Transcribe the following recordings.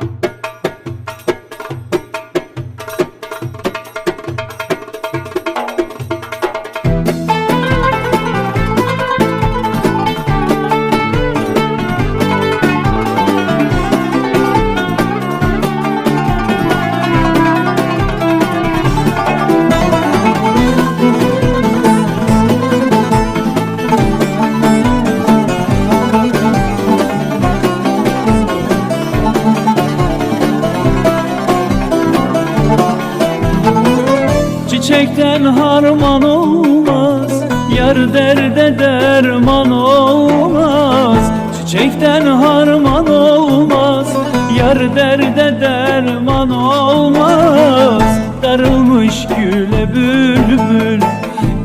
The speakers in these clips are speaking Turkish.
you. Çiçekten harman olmaz Yar derde derman olmaz Çiçekten harman olmaz Yar derde derman olmaz Darılmış güle bülbül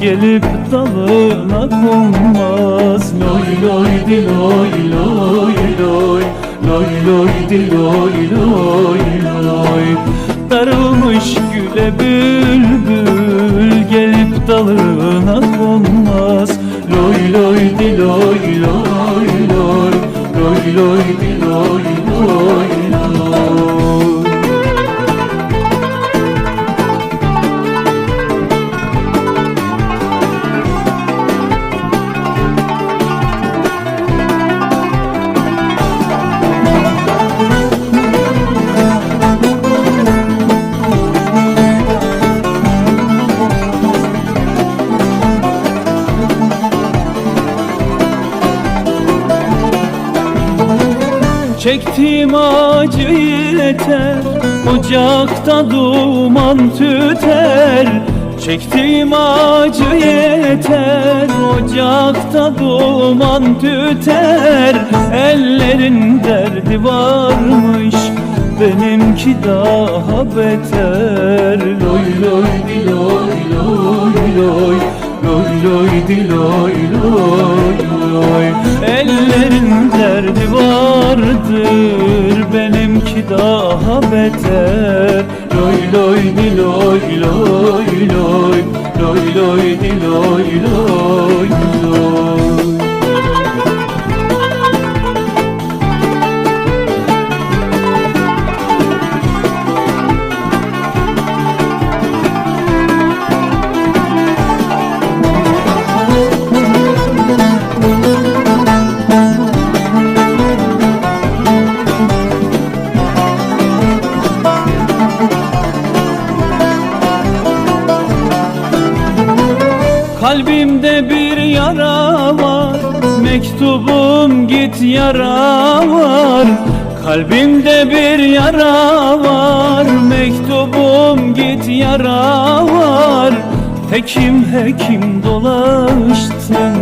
Gelip dalına konmaz Loy loy di loy loy loy Loy loy di loy loy loy Çektiğim acı yeter Ocakta duman tüter. Çektiğim acı yeter Ocakta duman tüter. Ellerin derdi varmış Benimki daha beter. Loy loy di loy loy loy Loy loy di loy loy Ellerin derdi vardır Benimki daha beter. Loy loy di loy loy loy Loy loy di loy loy loy Kalbimde bir yara var Mektubum git yara var. Kalbimde bir yara var Mektubum git yara var. Hekim hekim dolaştım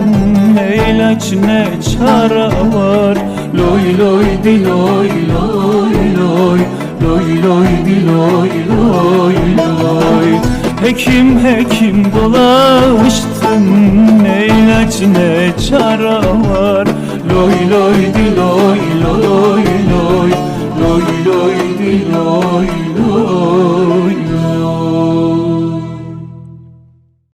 Ne ilaç ne çare var. Loy loy di loy loy loy Loy loy di loy loy loy Hekim hekim dolaştım Ne ilaç ne çare var Loy loy di loy loy loy. Loy loy di loy loy